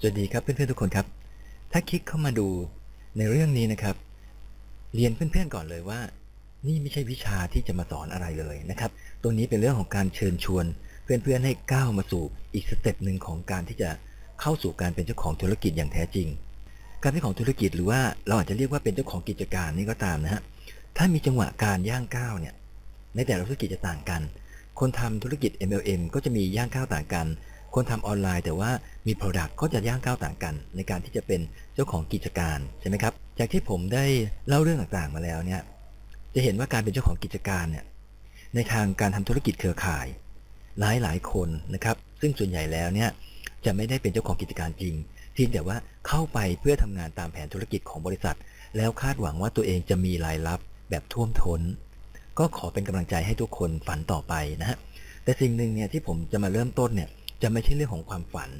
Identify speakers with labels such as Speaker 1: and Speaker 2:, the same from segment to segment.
Speaker 1: สวัสดีครับเพื่อนๆทุกคนครับ ถ้าคลิกเข้ามาดูในเรื่องนี้นะครับ เรียนเพื่อนๆก่อนเลยว่า นี่ไม่ใช่วิชาที่จะมาสอนอะไรเลยนะครับ ตรงนี้เป็นเรื่องของการเชิญชวน เพื่อนๆให้ก้าวมาสู่อีกสเต็ปหนึ่งของการที่จะเข้าสู่การเป็นเจ้าของธุรกิจอย่างแท้จริง การเป็นของธุรกิจหรือว่าเราอาจจะเรียกว่าเป็นเจ้าของกิจการนี่ก็ตามนะฮะถ้ามีจังหวะการย่างก้าวเนี่ยในแต่ละธุรกิจจะต่างกัน คนทำธุรกิจ MLM ก็จะมีย่างก้าวต่างกัน คนทำออนไลน์แต่ว่ามี Product ก็จะย่างก้าวต่างกัน ในการที่จะเป็นเจ้าของกิจการใช่ไหมครับ จากที่ผมได้เล่าเรื่องต่างๆมาแล้วเนี่ยจะเห็นว่าการเป็นเจ้าของกิจการเนี่ยในทางการทำธุรกิจเครือข่ายหลายหลายคนนะครับซึ่งส่วนใหญ่แล้วเนี่ยจะไม่ได้เป็นเจ้าของกิจการจริงเพียงแต่ว่าเข้าไปเพื่อทำงานตามแผนธุรกิจของบริษัท แล้วคาดหวังว่าตัวเองจะมีรายรับแบบท่วมท้น ก็ขอเป็นกำลังใจให้ทุกคนฝันต่อไปนะฮะแต่สิ่งหนึ่งเนี่ยที่ผมจะมาเริ่มต้นเนี่ย จะไม่ใช่เรื่องของความฝัน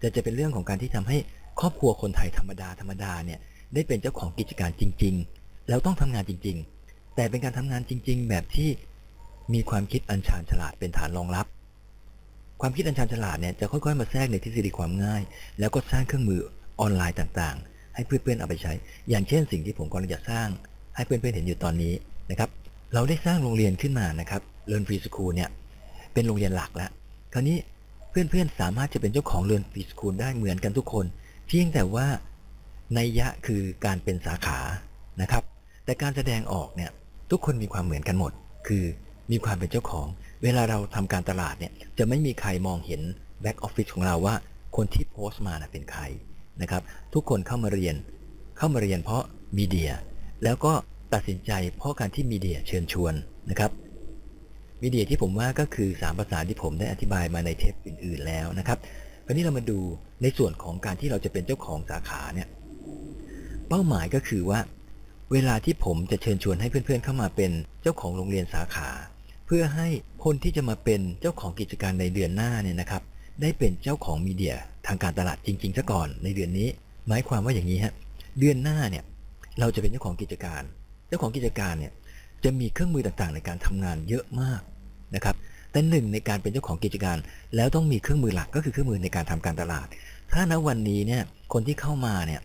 Speaker 1: แต่จะเป็นเรื่องของการที่ทำให้ครอบครัวคนไทยธรรมดาธรรมดาเนี่ยได้เป็นเจ้าของกิจการจริง ๆ แล้วต้องทำงานจริง ๆ แต่เป็นการทำงานจริง ๆ แบบที่มีความคิดอันชาญฉลาดเป็นฐานรองรับ ความคิดอันชาญฉลาดเนี่ยจะค่อยๆ มาแทรกในทฤษฎีความง่าย แล้วก็สร้างเครื่องมือออนไลน์ต่างๆ ให้เพื่อนๆเอาไปใช้ อย่างเช่น สิ่งที่ผมกำลังจะสร้าง ให้เพื่อนๆเห็นอยู่ตอนนี้นะครับ เราได้สร้างโรงเรียนขึ้นมานะครับ Learn Free School เนี่ยเป็นโรงเรียนหลักแล้วคราวนี้ เพื่อนๆสามารถจะเป็นเจ้าของเรือนฟรีสคูลได้เหมือนกันทุกคน เพียงแต่ว่านัยยะคือการเป็นสาขานะครับ แต่การแสดงออกเนี่ยทุกคนมีความเหมือนกันหมด คือมีความเป็นเจ้าของ เวลาเราทำการตลาดเนี่ยจะไม่มีใครมองเห็นแบ็กออฟฟิศของเราว่าคนที่โพสต์มานะเป็นใครนะครับ ทุกคนเข้ามาเรียน เข้ามาเรียนเพราะมีเดีย แล้วก็ตัดสินใจเพราะการที่มีเดียเชิญชวนนะครับ มีเดียที่ผมว่าก็คือ 3 ภาษาที่ผมได้อธิบายมาในเทปอื่น ๆแล้วนะครับคราวนี้เรามาดูในส่วนของการที่เราจะเป็นเจ้าของสาขาเนี่ยเป้าหมายก็คือว่า เวลาที่ผมจะเชิญชวนให้เพื่อนๆเข้ามาเป็นเจ้าของโรงเรียนสาขา เพื่อให้คนที่จะมาเป็นเจ้าของกิจการในเดือนหน้าเนี่ยนะครับ ได้เป็นเจ้าของมีเดียทางการตลาดจริงๆซะก่อนในเดือนนี้ หมายความว่าอย่างนี้ฮะเดือนหน้าเนี่ยเราจะเป็นเจ้าของกิจการ เจ้าของกิจการเนี่ย จะมีเครื่องมือต่างๆ ในการทำงานเยอะมากนะครับแต่หนึ่งในการเป็นเจ้าของกิจการ แล้วต้องมีเครื่องมือหลักก็คือเครื่องมือในการทำการตลาด ถ้าณวันนี้เนี่ยคนที่เข้ามาเนี่ย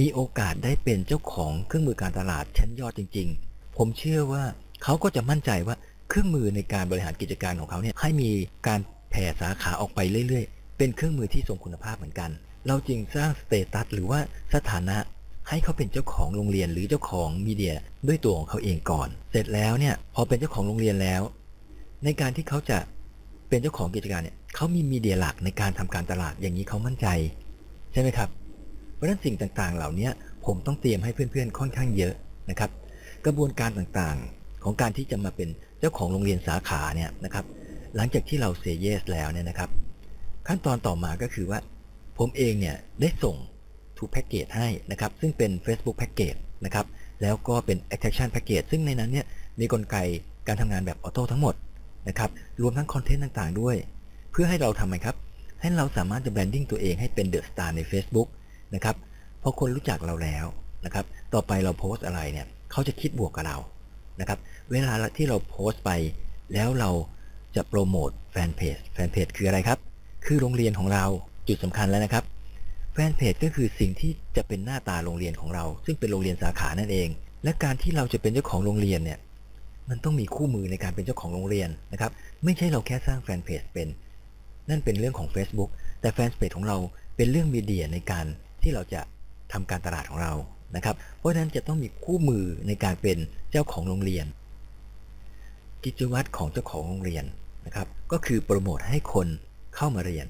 Speaker 1: มีโอกาสได้เป็นเจ้าของเครื่องมือการตลาดชั้นยอดจริง ๆ ผมเชื่อว่าเขาก็จะมั่นใจว่าเครื่องมือในการบริหารกิจการของเขาเนี่ยให้มีการแผ่สาขาออกไปเรื่อยๆ เป็นเครื่องมือที่ทรงคุณภาพเหมือนกัน เราจึงสร้างสเตตัสหรือว่าสถานะ ให้เขาเป็นเจ้าของโรงเรียนหรือเจ้าของมีเดียด้วยตัวของเขาเองก่อน เสร็จแล้วเนี่ยพอเป็นเจ้าของโรงเรียนแล้ว ในการที่เขาจะเป็นเจ้าของกิจการเนี่ยเขามีมีเดียหลักในการทำการตลาดอย่างนี้เขามั่นใจ ใช่ไหมครับ เพราะฉะนั้นสิ่งต่างๆ เหล่านี้ผมต้องเตรียมให้เพื่อนๆ ค่อนข้างเยอะนะครับ กระบวนการต่างๆ ของการที่จะมาเป็นเจ้าของโรงเรียนสาขาเนี่ยนะครับ หลังจากที่เราเซเยสแล้วเนี่ยนะครับ ขั้นตอนต่อมาก็คือว่า ผมเองเนี่ยได้ส่ง to package ให้นะครับ ซึ่งเป็น Facebook package นะครับ แล้วก็เป็น attraction package ซึ่งในนั้นเนี่ยมีกลไกการทำงานแบบออโต้ทั้งหมดนะครับ รวมทั้งคอนเทนต์ต่างๆด้วย เพื่อให้เราทำไมครับ ให้เราสามารถจะแบรนดิ้งตัวเองให้เป็นเดอะสตาร์ใน Facebook นะครับพอคนรู้จักเราแล้วนะครับ ต่อไปเราโพสต์อะไรเนี่ยเขาจะคิดบวกกับเรานะครับ เวลาที่เราโพสต์ไป แล้วเราจะโปรโมทแฟนเพจ แฟนเพจคืออะไรครับ คือโรงเรียนของเราจุดสำคัญแล้วนะครับ แฟนเพจก็คือสิ่งที่จะเป็นหน้าตาโรงเรียนของเรา ซึ่งเป็นโรงเรียนสาขานั่นเอง และการที่เราจะเป็นเจ้าของโรงเรียนเนี่ยมันต้องมีคู่มือในการเป็นเจ้าของโรงเรียนนะครับไม่ใช่เราแค่สร้างแฟนเพจเป็นนั่นเป็นเรื่องของ Facebook แต่แฟนเพจของเราเป็นเรื่องมีเดียในการที่เราจะทำการตลาดของเรานะครับเพราะฉะนั้นจะต้องมีคู่มือในการเป็นเจ้าของโรงเรียน กิจวัตรของเจ้าของโรงเรียนนะครับก็คือโปรโมทให้คนเข้ามาเรียน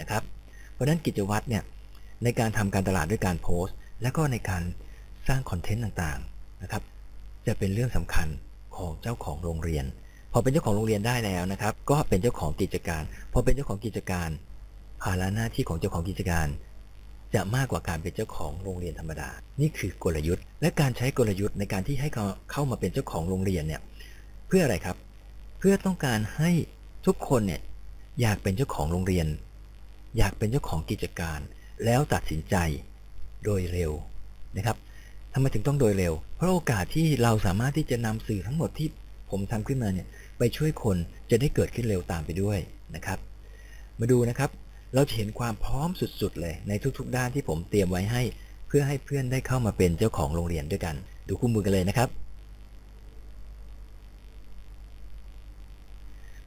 Speaker 1: นะครับเพราะฉะนั้นกิจวัตรเนี่ย ในการทำการตลาดด้วยการโพสต์ และก็ในการสร้างคอนเทนต์ต่างๆนะครับ จะเป็นเรื่องสำคัญของเจ้าของโรงเรียน พอเป็นเจ้าของโรงเรียนได้แล้วนะครับ ก็เป็นเจ้าของกิจการ พอเป็นเจ้าของกิจการ ภาระหน้าที่ของเจ้าของกิจการ จะมากกว่าการเป็นเจ้าของโรงเรียนธรรมดา นี่คือกลยุทธ์ และการใช้กลยุทธ์ในการที่ให้เขาเข้ามาเป็นเจ้าของโรงเรียนเนี่ยเพื่ออะไรครับ เพื่อต้องการให้ทุกคนเนี่ยอยากเป็นเจ้าของโรงเรียน อยากเป็นเจ้าของกิจการ แล้วตัดสินใจโดยเร็วนะครับทำไมถึงต้องโดยเร็ว เพราะโอกาสที่เราสามารถที่จะนำสื่อทั้งหมดที่ผมทำขึ้นมาเนี่ยไปช่วยคนจะได้เกิดขึ้นเร็วตามไปด้วยนะครับ มาดูนะครับ เราจะเห็นความพร้อมสุดๆ เลยในทุกๆ ด้านที่ผมเตรียมไว้ให้ เพื่อให้เพื่อนได้เข้ามาเป็นเจ้าของโรงเรียนด้วยกัน ดูคู่มือกันเลยนะครับ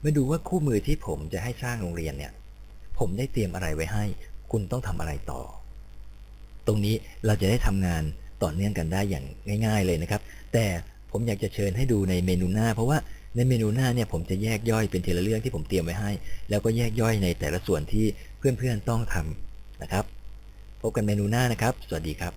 Speaker 1: มาดูว่าคู่มือที่ผมจะให้สร้างโรงเรียนเนี่ยผมได้เตรียมอะไรไว้ให้ คุณต้องทำอะไรต่อ ตรงนี้เราจะได้ทำงานต่อเนื่องกันได้อย่างง่าย ๆ เลยนะครับ แต่ผมอยากจะเชิญให้ดูในเมนูหน้า เพราะว่าในเมนูหน้าเนี่ยผมจะแยกย่อยเป็นทีละเรื่องที่ผมเตรียมไว้ให้ แล้วก็แยกย่อยในแต่ละส่วนที่เพื่อนๆต้องทำนะครับ พบกันเมนูหน้านะครับ สวัสดีครับ